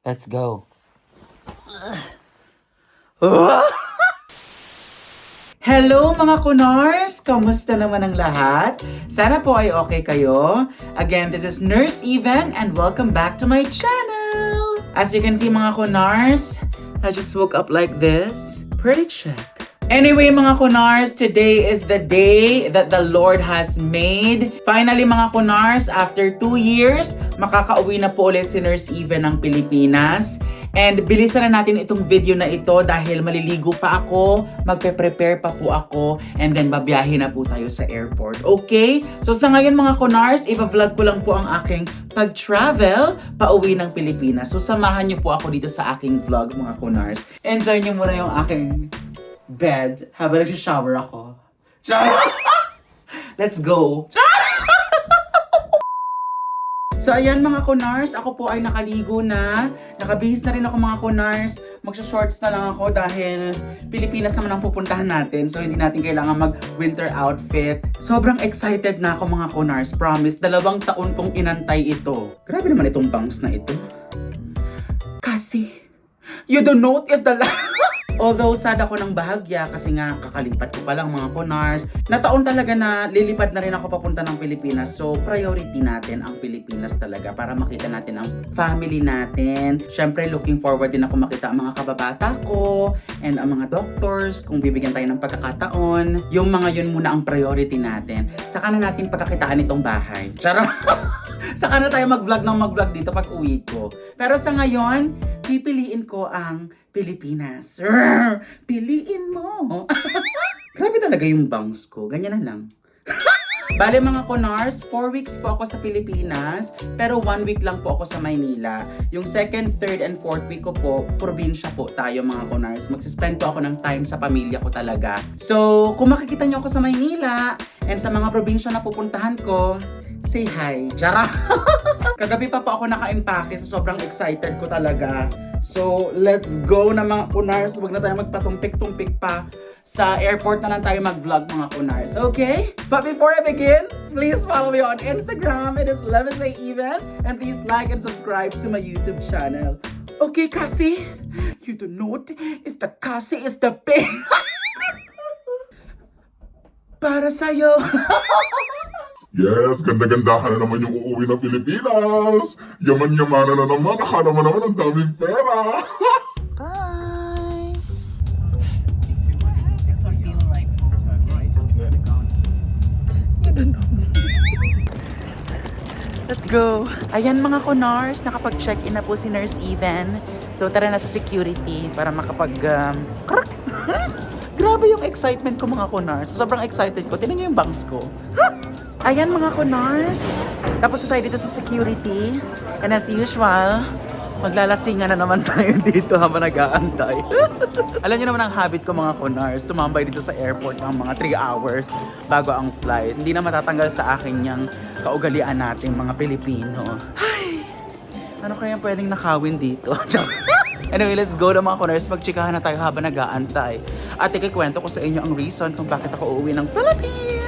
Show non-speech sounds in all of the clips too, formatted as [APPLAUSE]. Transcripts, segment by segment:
Let's go. [LAUGHS] Hello mga kunars! Kamusta naman ang lahat? Sana po ay okay kayo. Again, this is Nurse Even and welcome back to my channel! As you can see mga kunars, I just woke up like this. Pretty check. Anyway mga kunars, today is the day that the Lord has made. Finally mga kunars, after two years, makakauwi na po ulit si Nurse Even ng Pilipinas. And bilisan na natin itong video na ito dahil maliligo pa ako, magpe-prepare pa po ako, and then babiyahe na po tayo sa airport. Okay? So sa ngayon mga kunars, ipa-vlog ko lang po ang aking pag-travel pauwi ng Pilipinas. So samahan niyo po ako dito sa aking vlog mga kunars. Enjoy niyo muna yung aking bed habang nag-shower ako. Char! [LAUGHS] Let's go! So ayan mga kunars, ako po ay nakaligo na. Nakabihis na rin ako mga kunars. Magsha-shorts na lang ako dahil Pilipinas naman ang pupuntahan natin. So hindi natin kailangan mag-winter outfit. Sobrang excited na ako mga kunars. Promise, dalawang taon kong inantay ito. Grabe naman itong bangs na ito. Kasi, you don't notice the [LAUGHS] Although sad ako ng bahagya kasi nga kakalipat ko pa lang mga kunars. Nataon talaga na lilipad na rin ako papunta ng Pilipinas. So priority natin ang Pilipinas talaga para makita natin ang family natin. Syempre looking forward din ako makita ang mga kababata ko and ang mga doctors kung bibigyan tayo ng pagkakataon. Yung mga yun muna ang priority natin. Saka na natin pagkakitaan itong bahay. Charot! [LAUGHS] Saka na tayo mag-vlog ng mag-vlog dito pag uwi ko. Pero sa ngayon, pipiliin ko ang Pilipinas. Rrr, piliin mo. [LAUGHS] Grabe talaga yung bangs ko. Ganyan na lang. [LAUGHS] Bale mga kunars, 4 weeks po ako sa Pilipinas, pero 1 week lang po ako sa Maynila. Yung second, third, and fourth week ko po, probinsya po tayo mga kunars. Magsispend po ako ng time sa pamilya ko talaga. So, kung makikita nyo ako sa Maynila, and sa mga probinsya na pupuntahan ko, say hi. Jara! [LAUGHS] Kagabi pa po ako naka-impake, so sobrang excited ko talaga. So, let's go na mga kunars. Huwag na tayo magpatumpik-tumpik pa. Sa airport na lang tayo mag-vlog mga kunars. Okay? But before I begin, please follow me on Instagram. It is Me Say Even. And please like and subscribe to my YouTube channel. Okay, Cassie? You do not. It's the Cassie is the [LAUGHS] big. Para sa'yo. [LAUGHS] Yes, ganda-gandahan na naman yung uuwi ng Pilipinas. Yaman-yamanan na naman. Akala mo naman ang daming pera. Bye! Let's go! Ayan mga kunars, nakapag-check-in na po si Nurse Even. So tara na sa security para makapag... Um! [LAUGHS] Grabe yung excitement ko mga kunars. Sobrang excited ko. Tingnan niyo yung bangs ko. [LAUGHS] Ayan mga kunars. Tapos tayo dito sa security. And as usual, maglalasingan na naman [LAUGHS] tayo dito habang nag-aantay. [LAUGHS] Alam niyo naman ang habit ko mga kunars, tumambay dito sa airport ng mga 3 hours bago ang flight. Hindi na matatanggal sa akin yung kaugalian nating mga Pilipino. Ay, ano kaya pwedeng nakawin dito? [LAUGHS] anyway, let's go na mga kunars. Magchikahan na tayo habang nag-aantay. At ikikwento ko sa inyo ang reason kung bakit ako uuwi ng Philippines.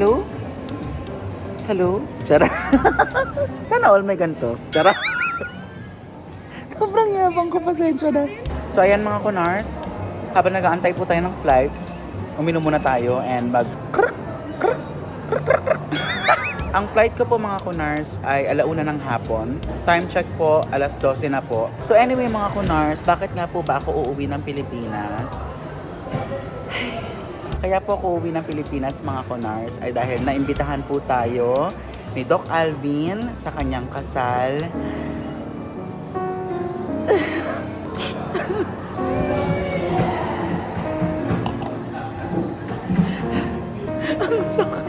Hello? Hello? Chara. [LAUGHS] Sana all may ganito. Chara. [LAUGHS] Sobrang yabang ko, pasensya na. So ayan mga kunars, habang nag-aantay po tayo ng flight, uminom muna tayo and mag... krrk, krrk, krrk, krrk, krrk. Ang flight ko po mga kunars ay alauna ng hapon. Time check po, alas 12 na po. So anyway mga kunars, bakit nga po ba ako uuwi ng Pilipinas? Kaya po ako uwi ng Pilipinas mga Konars ay dahil naimbitahan po tayo ni Doc Alvin sa kanyang kasal. [LAUGHS] Ang sakit.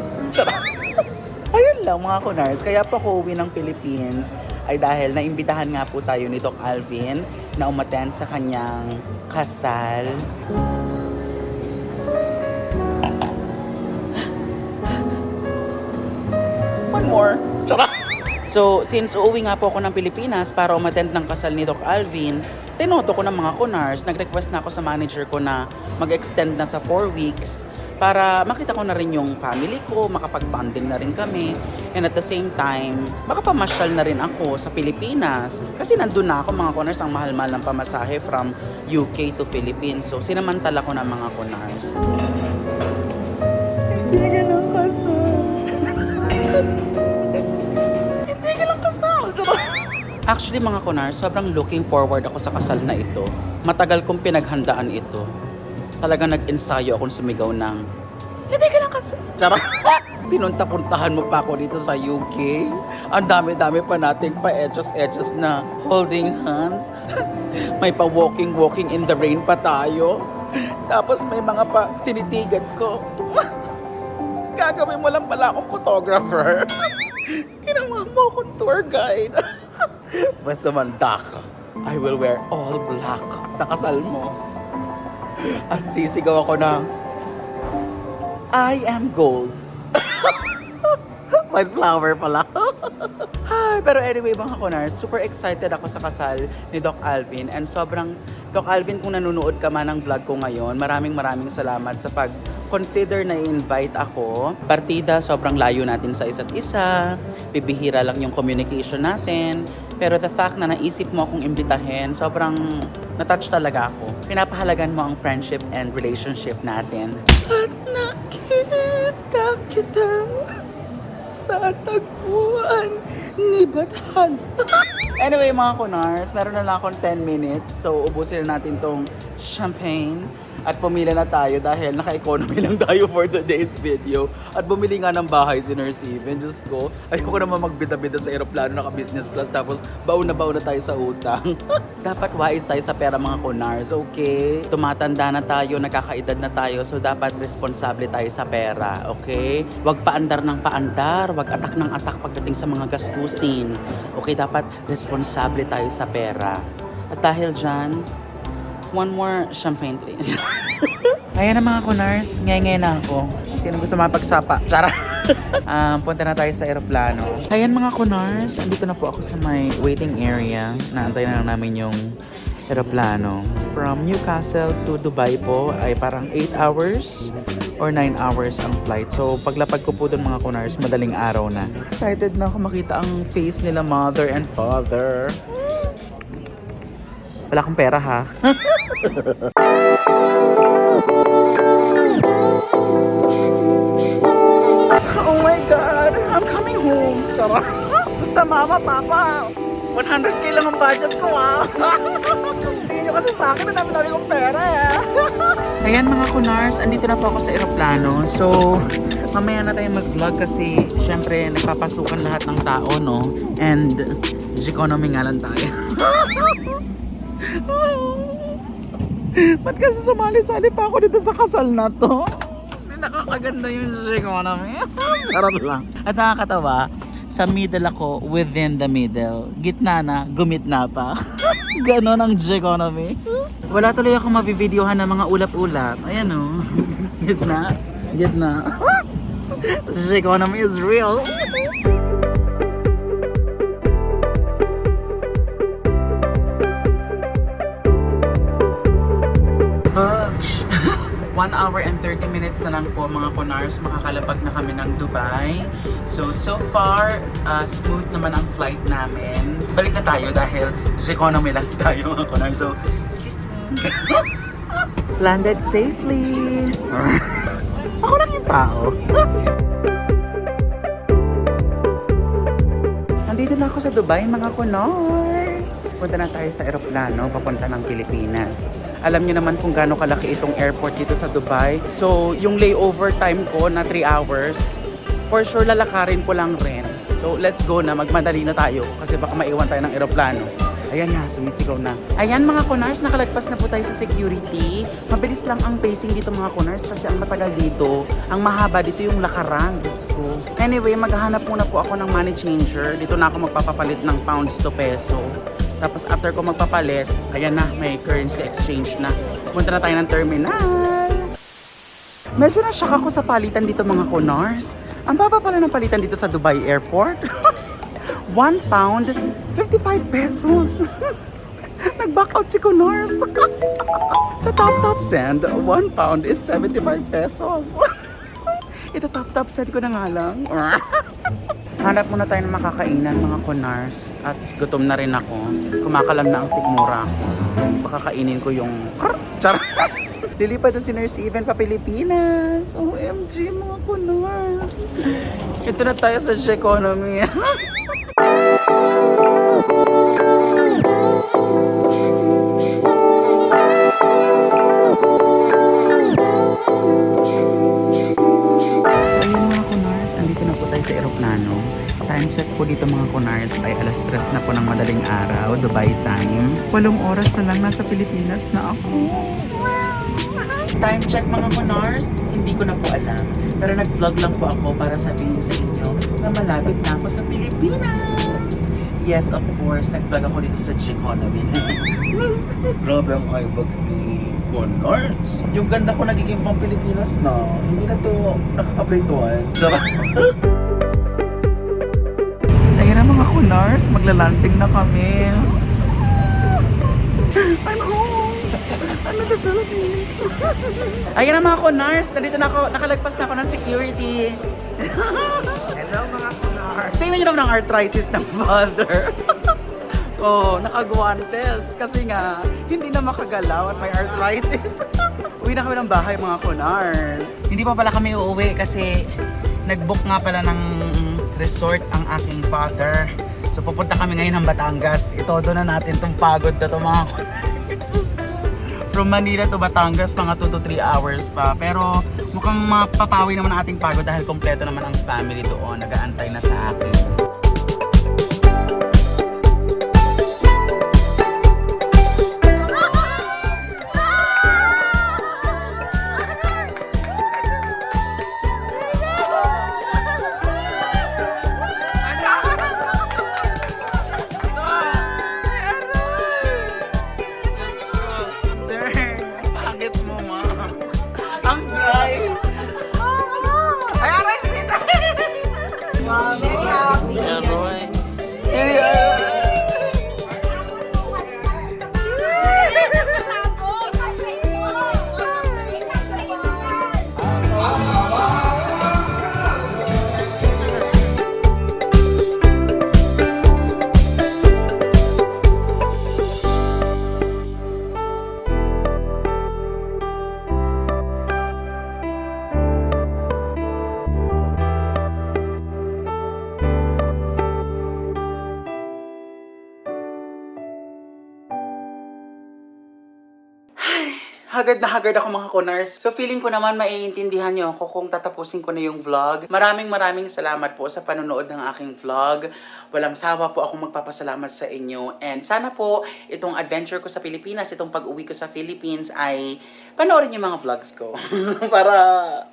Ayun lang mga Konars, kaya po ako uwi ng Philippines ay dahil naimbitahan nga po tayo ni Doc Alvin na umattend sa kanyang kasal. More. So, since uuwi nga po ako ng Pilipinas para umattend ng kasal ni Doc Alvin, tinoto ko ng mga kunars, nag-request na ako sa manager ko na mag-extend na sa 4 weeks para makita ko na rin yung family ko, makapag-bonding na rin kami. And at the same time, makapamasyal na rin ako sa Pilipinas. Kasi nandun na ako mga kunars, ang mahal-mahal ng pamasahe from UK to Philippines. So sinamantala ko ng mga kunars. Hindi ka Actually mga kunars, sobrang looking forward ako sa kasal na ito. Matagal kong pinaghandaan ito. Talagang nag-ensayo akong sumigaw ng Hindi ka lang kasal. Charot. [LAUGHS] Pinunta-puntahan mo pa ako dito sa UK. Ang dami-dami pa nating pa-etchos-etchos na holding hands. [LAUGHS] may pa walking-walking in the rain pa tayo. Tapos may mga pa tinitigan ko. [LAUGHS] Gagawin mo lang pala akong photographer. Ginawa mo akong tour guide. Basta manda ka. I will wear all black sa kasal mo. At sisigaw ako na, I am gold. [LAUGHS] White flower pala. [LAUGHS] Pero anyway mga kunars, super excited ako sa kasal ni Doc Alvin. And sobrang, Doc Alvin, kung nanonood ka man ng vlog ko ngayon, maraming maraming salamat sa pag consider na invite ako. Partida, sobrang layo natin sa isa't isa. Bibihira lang yung communication natin. Pero the fact na naisip mo akong imbitahin, sobrang natouch talaga ako. Pinapahalagan mo ang friendship and relationship natin. At nakita kita sa tagpuan ni Bathan. anyway mga kunars, meron na lang akong 10 minutes. So ubusin na natin tong champagne. At pumila na tayo dahil naka-economy lang tayo for today's video. At bumili nga ng bahay si Nurse Even. Diyos ko, ayoko naman magbida-bida sa aeroplano naka-business class tapos baon na baon na tayo sa utang. [LAUGHS] dapat wise tayo sa pera mga kunars, okay? Tumatanda na tayo, nakakaedad na tayo, so dapat responsable tayo sa pera, okay? Huwag paandar ng paandar, huwag atak ng atak pagdating sa mga gastusin. Okay, dapat responsable tayo sa pera. At dahil dyan, one more champagne please. [LAUGHS] Ayan na mga kunars, ngay na ako. Sino gusto mapagsapa? Tsara! [LAUGHS] um, punta na tayo sa aeroplano. Ayan mga kunars, andito na po ako sa may waiting area. Naantay na lang namin yung aeroplano. From Newcastle to Dubai po ay parang 8 hours or 9 hours ang flight. So paglapag ko po doon mga kunars, madaling araw na. Excited na ako makita ang face nila mother and father. Wala akong pera ha. [LAUGHS] oh my God! I'm coming home! Sarap! Basta mama, papa! 100k lang ang budget ko ha! [LAUGHS] Hindi nyo kasi sa akin, ang dami-dami kong pera eh! [LAUGHS] Ayan mga kunars, andito na po ako sa aeroplano. So, mamaya na tayo mag-vlog kasi syempre nagpapasukan lahat ng tao, no? And, economy nga lang tayo. [LAUGHS] Ba't kasi sumali-sali pa ako dito sa kasal na to? Hindi nakakaganda yung economy. [LAUGHS] Charot lang. At nakakatawa, sa middle ako, within the middle. Gitna na, gumitna pa. [LAUGHS] Ganon ang economy. Wala tuloy ako mabivideohan ng mga ulap-ulap. Ayan o. Gitna. Gitna. economy is real. 1 hour and 30 minutes na lang po mga kunars, makakalapag na kami ng Dubai. So, so far, uh, smooth naman ang flight namin. Balik na tayo dahil economy lang [LAUGHS] tayo mga kunars. So, excuse me. [LAUGHS] Landed safely. [LAUGHS] Ako lang yung tao. Nandito na ako sa Dubai, mga kunors. Punta na tayo sa eroplano, papunta ng Pilipinas. Alam niyo naman kung gaano kalaki itong airport dito sa Dubai. So, yung layover time ko na 3 hours, for sure lalakarin ko lang rin. So, let's go na. Magmadali na tayo kasi baka maiwan tayo ng eroplano. Ayan na, sumisigaw na. Ayan mga kunars, nakalagpas na po tayo sa security. Mabilis lang ang pacing dito mga kunars kasi ang matagal dito, ang mahaba dito yung lakaran, Diyos ko. Anyway, maghahanap muna po ako ng money changer. Dito na ako magpapapalit ng pounds to peso. Tapos after ko magpapalit, ayan na, may currency exchange na. Punta na tayo ng terminal. Medyo na-shock ako sa palitan dito mga kunars. Ang baba pala ng palitan dito sa Dubai Airport. [LAUGHS] 1 pound, 55 pesos. [LAUGHS] Nag-back out si Connors. [LAUGHS] Sa Top Top Sand, 1 pound is 75 pesos. [LAUGHS] Ito Top Top Sand ko na nga lang. Hanap muna tayo ng makakainan mga Connors. At gutom na rin ako. Kumakalam na ang sigmura ko. Baka ko yung... Char! Lilipad na si Nurse Even pa Pilipinas. OMG mga Connors. Ito na tayo sa economy. Tayo sa aeroplano. Time check po dito mga kunars ay alas 3 na po ng madaling araw, Dubai time. Walong oras na lang nasa Pilipinas na ako. Time check mga kunars, hindi ko na po alam. Pero nag-vlog lang po ako para sabihin sa inyo na malapit na ako sa Pilipinas. Yes, of course, nag-vlog ako dito sa Chiconomy. [LAUGHS] Grabe ang eyebags ni Connors. Yung ganda ko nagiging pang Pilipinas na. Hindi na to nakakaprituan. Sarap. [LAUGHS] Ayun na mga Connors, maglalanding na kami. I'm home. I'm in the Philippines. Ayun na mga Connors, nandito na ako, nakalagpas na ako ng security. [LAUGHS] Tingnan nyo naman ang arthritis ng [LAUGHS] father. Oh, nakaguantes. Kasi nga, hindi na makagalaw at may arthritis. [LAUGHS] Uwi na kami ng bahay mga kunars. Hindi pa pala kami uuwi kasi nag-book nga pala ng resort ang aking father. So pupunta kami ngayon ng Batangas. Itodo na natin tong pagod na to mga kunars. From Manila to Batangas, mga 2 to 3 hours pa. Pero mukhang mapapawi naman ang ating pagod dahil kompleto naman ang family doon. Nagaantay na sa akin. Hagad na hagad ako mga kunars. So feeling ko naman maiintindihan niyo ako kung tatapusin ko na yung vlog. Maraming maraming salamat po sa panonood ng aking vlog. Walang sawa po akong magpapasalamat sa inyo. And sana po itong adventure ko sa Pilipinas, itong pag-uwi ko sa Philippines ay panoorin yung mga vlogs ko. [LAUGHS] Para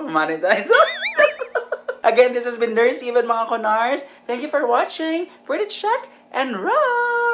monetize. [LAUGHS] Again, this has been Nurse Even mga kunars. Thank you for watching. Pretty check and run!